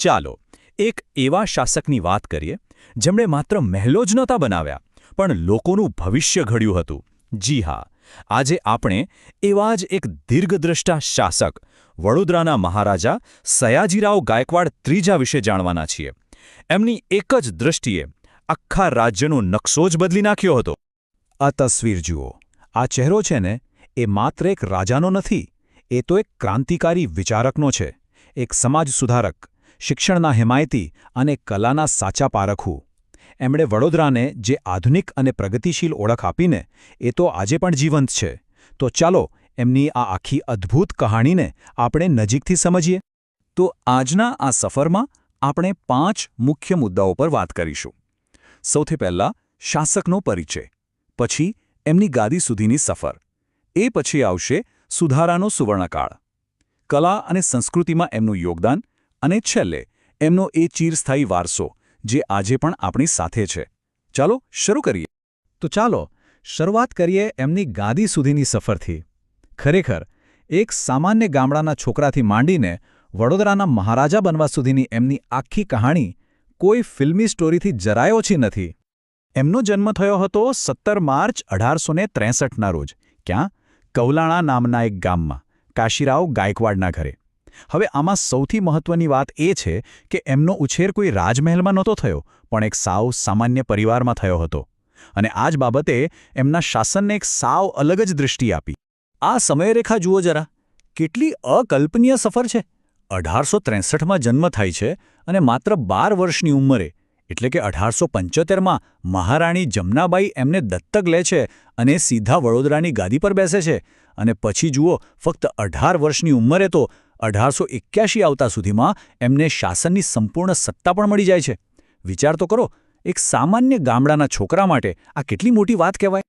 ચાલો, એક એવા શાસકની વાત કરીએ, જેમણે માત્ર મહેલો જ નહોતા બનાવ્યા, પણ લોકોનું ભવિષ્ય ઘડ્યું હતું. જી હા, આજે આપણે એવા જ એક દીર્ઘદ્રષ્ટા શાસક, વડોદરાના મહારાજા સયાજીરાવ ગાયકવાડ ત્રીજા વિશે જાણવાના છીએ. એમની એક જ દૃષ્ટિએ આખા રાજ્યનો નકશો જ બદલી નાખ્યો હતો. આ તસવીર જુઓ, આ ચહેરો છે ને, એ માત્ર એક રાજાનો નથી, એ તો એક ક્રાંતિકારી વિચારકનો છે, એક સમાજ સુધારક શિક્ષણના હિમાયતી અને કલાના સાચા પારખું. એમણે વડોદરાને જે આધુનિક અને પ્રગતિશીલ ઓળખ આપીને, એ તો આજે પણ જીવંત છે. તો ચાલો, એમની આ આખી અદ્ભુત કહાણીને આપણે નજીકથી સમજીએ. તો આજના આ સફરમાં આપણે પાંચ મુખ્ય મુદ્દાઓ પર વાત કરીશું. સૌથી પહેલાં, શાસકનો પરિચય. પછી, એમની ગાદી સુધીની સફર. એ પછી આવશે સુધારાનો સુવર્ણકાળ. કલા અને સંસ્કૃતિમાં એમનું યોગદાન અને છેલ્લે, એમનો એ ચીરસ્થાયી વારસો, જે આજે પણ આપણી સાથે છે. ચાલો, શરૂ કરીએ. તો ચાલો, શરૂઆત કરીએ એમની ગાદી સુધીની સફરથી. ખરેખર, એક સામાન્ય ગામડાના છોકરાથી માંડીને વડોદરાના મહારાજા બનવા સુધીની એમની આખી કહાણી કોઈ ફિલ્મી સ્ટોરીથી જરાય ઓછી નથી. એમનો જન્મ થયો હતો સત્તર માર્ચ અઢારસો ત્રેસઠના રોજ, ક્યાં? કૌલાણા નામના એક ગામમાં, કાશીરાવ ગાયકવાડના ઘરે. હવે આમાં સૌથી મહત્વની વાત એ છે કે એમનો ઉછેર કોઈ રાજમહેલમાં નહોતો થયો, પણ એક સાવ સામાન્ય પરિવારમાં થયો હતો. અને આ જ બાબતે એમના શાસનને એક સાવ અલગ જ દૃષ્ટિ આપી. આ સમયરેખા જુઓ જરા. કેટલી અકલ્પનીય સફર છે. અઢારસો ત્રેસઠમાં જન્મ થાય છે અને માત્ર બાર વર્ષની ઉંમરે, એટલે કે અઢારસો પંચોતેરમાં મહારાણી જમનાબાઈ એમને દત્તક લે છે અને સીધા વડોદરાની ગાદી પર બેસે છે. અને પછી જુઓ, ફક્ત અઢાર વર્ષની ઉંમરે તો અઢારસો એક્યાસી આવતા સુધીમાં એમને શાસનની સંપૂર્ણ સત્તા પણ મળી જાય છે. વિચાર તો કરો, એક સામાન્ય ગામડાના છોકરા માટે આ કેટલી મોટી વાત કહેવાય?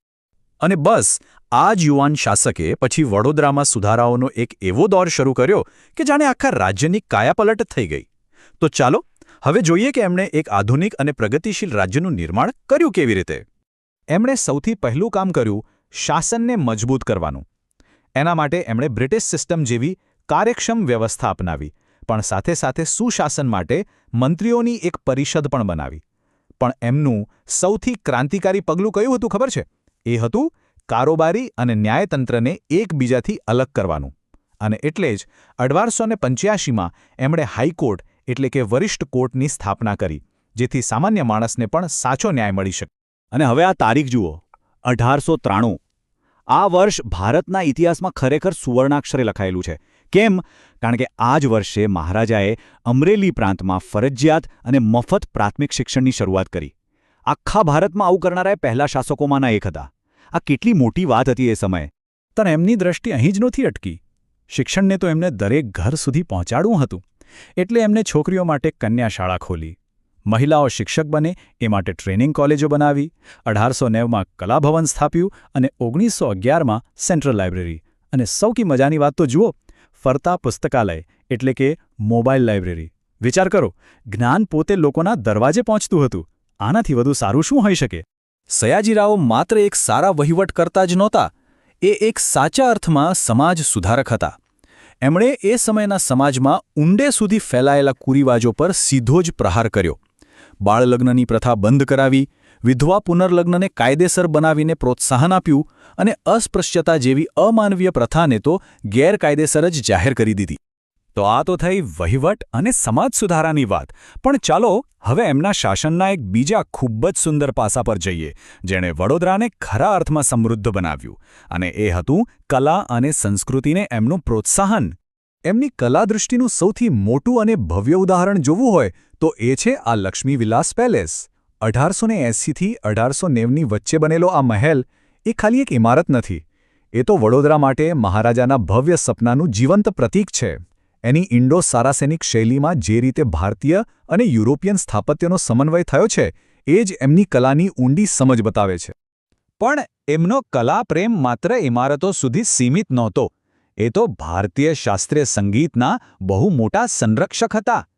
અને બસ આ જ યુવાન શાસકે પછી વડોદરામાં સુધારાઓનો એક એવો દોર શરૂ કર્યો કે જાણે આખા રાજ્યની કાયાપલટ થઈ ગઈ. તો ચાલો, હવે જોઈએ કે એમણે એક આધુનિક અને પ્રગતિશીલ રાજ્યનું નિર્માણ કર્યું કેવી રીતે? એમણે સૌથી પહેલું કામ કર્યું શાસનને મજબૂત કરવાનું. એના માટે એમણે બ્રિટિશ સિસ્ટમ જેવી કાર્યક્ષમ વ્યવસ્થા અપનાવી, પણ સાથે સાથે સુશાસન માટે મંત્રીઓની એક પરિષદ પણ બનાવી. પણ એમનું સૌથી ક્રાંતિકારી પગલું કયું હતું ખબર છે? એ હતું કારોબારી અને ન્યાયતંત્રને એકબીજાથી અલગ કરવાનું. અને એટલે જ અઢારસો પંચ્યાસીમાં એમણે હાઈકોર્ટ એટલે કે વરિષ્ઠ કોર્ટની સ્થાપના કરી, જેથી સામાન્ય માણસને પણ સાચો ન્યાય મળી શકે. અને હવે આ તારીખ જુઓ. અઢારસો ત્રાણું. આ વર્ષ ભારતના ઇતિહાસમાં ખરેખર સુવર્ણાક્ષરે લખાયેલું છે. કેમ? કારણ કે આ જ વર્ષે મહારાજાએ અમરેલી પ્રાંતમાં ફરજિયાત અને મફત પ્રાથમિક શિક્ષણની શરૂઆત કરી. આખા ભારતમાં આવું કરનારા પહેલા શાસકોમાંના એક હતા. આ કેટલી મોટી વાત હતી એ સમયે. પણ એમની દ્રષ્ટિ અહીં જ નહોતી અટકી. શિક્ષણને તો એમને દરેક ઘર સુધી પહોંચાડવું હતું. એટલે એમને છોકરીઓ માટે કન્યા શાળા ખોલી. મહિલાઓ શિક્ષક બને, એ માટે ટ્રેનિંગ કોલેજો બનાવી, અઢારસો નેવમાં કલાભવન સ્થાપ્યું અને ઓગણીસો અગિયારમાં સેન્ટ્રલ લાઇબ્રેરી. અને સૌથી મજાની વાત તો જુઓ, ફરતા પુસ્તકાલય, એટલે કે મોબાઈલ લાઇબ્રેરી. વિચાર કરો, જ્ઞાન પોતે લોકોના દરવાજે પહોંચતું હતું. આનાથી વધુ સારું શું હોઈ શકે? સયાજીરાવ માત્ર એક સારા વહીવટ કરતા જ નહોતા, એ એક સાચા અર્થમાં સમાજ સુધારક હતા. એમણે એ સમયના સમાજમાં ઊંડે સુધી ફેલાયેલા કુરિવાજો પર સીધો જ પ્રહાર કર્યો. બાળલગ્નની પ્રથા બંધ કરાવી, વિધવા પુનર્લગ્નને કાયદેસર બનાવીને પ્રોત્સાહન આપ્યું અને અસ્પૃશ્યતા જેવી અમાનવીય પ્રથાને તો ગેરકાયદેસર જ જાહેર કરી દીધી. તો આ તો થઈ વહીવટ અને સમાજ સુધારાની વાત. પણ ચાલો, હવે એમના શાસનના એક બીજા ખૂબ જ સુંદર પાસા પર જઈએ, જેણે વડોદરાને ખરા અર્થમાં સમૃદ્ધ બનાવ્યું અને એ હતું કલા અને સંસ્કૃતિને એમનું પ્રોત્સાહન. એમની કલાદૃષ્ટિનું સૌથી મોટું અને ભવ્ય ઉદાહરણ જોવું હોય તો એ છે આ લક્ષ્મી વિલાસ પેલેસ. અઢારસો ને એંસીથી અઢારસો નેવની વચ્ચે બનેલો આ મહેલ એ ખાલી એક ઇમારત નથી. એ તો વડોદરા માટે મહારાજાના ભવ્ય સપનાનું જીવંત પ્રતીક છે. એની ઇન્ડો સારાસેનિક શૈલીમાં જે રીતે ભારતીય અને યુરોપિયન સ્થાપત્યનો સમન્વય થયો છે, એ જ એમની કલાની ઊંડી સમજ બતાવે છે. પણ એમનો કલા પ્રેમ માત્ર ઇમારતો સુધી સીમિત નહોતો. એ તો ભારતીય શાસ્ત્રીય સંગીતના બહુ મોટા સંરક્ષક હતા.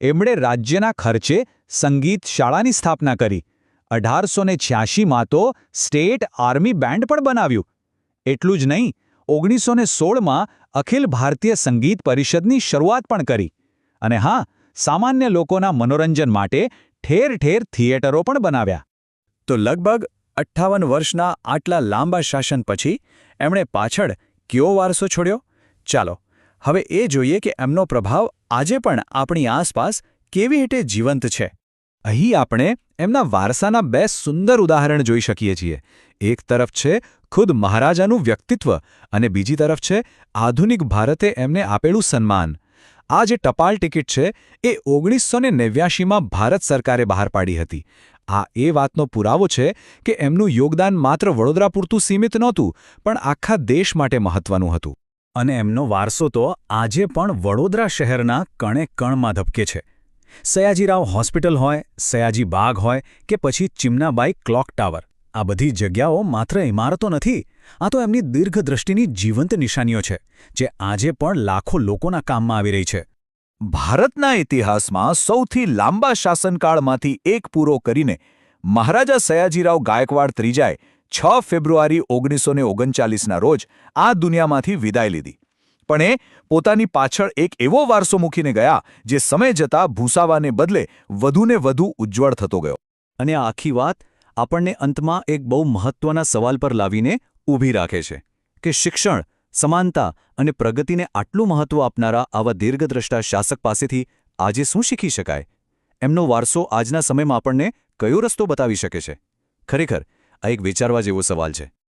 એમણે રાજ્યના ખર્ચે સંગીત શાળાની સ્થાપના કરી. અઢારસો ને છ્યાસીમાં તો સ્ટેટ આર્મી બેન્ડ પણ બનાવ્યું. એટલું જ નહીં ઓગણીસો ને સોળમાં અખિલ ભારતીય સંગીત પરિષદની શરૂઆત પણ કરી. અને હા, સામાન્ય લોકોના મનોરંજન માટે ઠેર ઠેર થિયેટરો પણ બનાવ્યા. તો લગભગ અઠ્ઠાવન વર્ષના આટલા લાંબા શાસન પછી એમણે પાછળ કયો વારસો છોડ્યો? ચાલો, હવે એ જોઈએ કે એમનો પ્રભાવ આજે પણ આપણી આસપાસ કેવી રીતે જીવંત છે? અહીં આપણે એમના વારસાના બે સુંદર ઉદાહરણ જોઈ શકીએ છીએ. એક તરફ છે ખુદ મહારાજાનું વ્યક્તિત્વ અને બીજી તરફ છે આધુનિક ભારતે એમને આપેલું સન્માન. આ જે ટપાલ ટિકિટ છે એ ઓગણીસો ને નેવ્યાશીમાં ભારત સરકારે બહાર પાડી હતી. આ એ વાતનો પુરાવો છે કે એમનું યોગદાન માત્ર વડોદરા પૂરતું સીમિત નહોતું, પણ આખા દેશ માટે મહત્વનું હતું. અને એમનો વારસો તો આજે પણ વડોદરા શહેરના કણે કણમાં ધબકે છે. સયાજીરાવ હોસ્પિટલ હોય, સયાજી બાગ હોય કે પછી ચિમનાબાઈ ક્લોક ટાવર. આ બધી જગ્યાઓ માત્ર ઇમારતો નથી, આ તો એમની દીર્ઘદ્રષ્ટિની જીવંત નિશાનીઓ છે, જે આજે પણ લાખો લોકોના કામમાં આવી રહી છે. ભારતના ઇતિહાસમાં સૌથી લાંબા શાસનકાળમાંથી એક પૂરો કરીને મહારાજા સયાજીરાવ ગાયકવાડ ત્રીજાએ છ ફેબ્રુઆરી ઓગણીસો ઓગણચાલીસના રોજ આ દુનિયામાંથી વિદાય લીધી. પણ એ પોતાની પાછળ એક એવો વારસો મૂકીને ગયા, જે સમય જતાં ભૂસાવાને બદલે વધુને વધુ ઉજ્જવળ થતો ગયો. અને આ આખી વાત આપણને અંતમાં એક બહુ મહત્વના સવાલ પર લાવીને ઊભી રાખે છે, કે શિક્ષણ, સમાનતા અને પ્રગતિને આટલું મહત્વ આપનારા આવા દીર્ઘદ્રષ્ટા શાસક પાસેથી આજે શું શીખી શકાય? એમનો વારસો આજના સમયમાં આપણને કયો રસ્તો બતાવી શકે છે? ખરેખર આ એક વિચારવા જેવો સવાલ છે.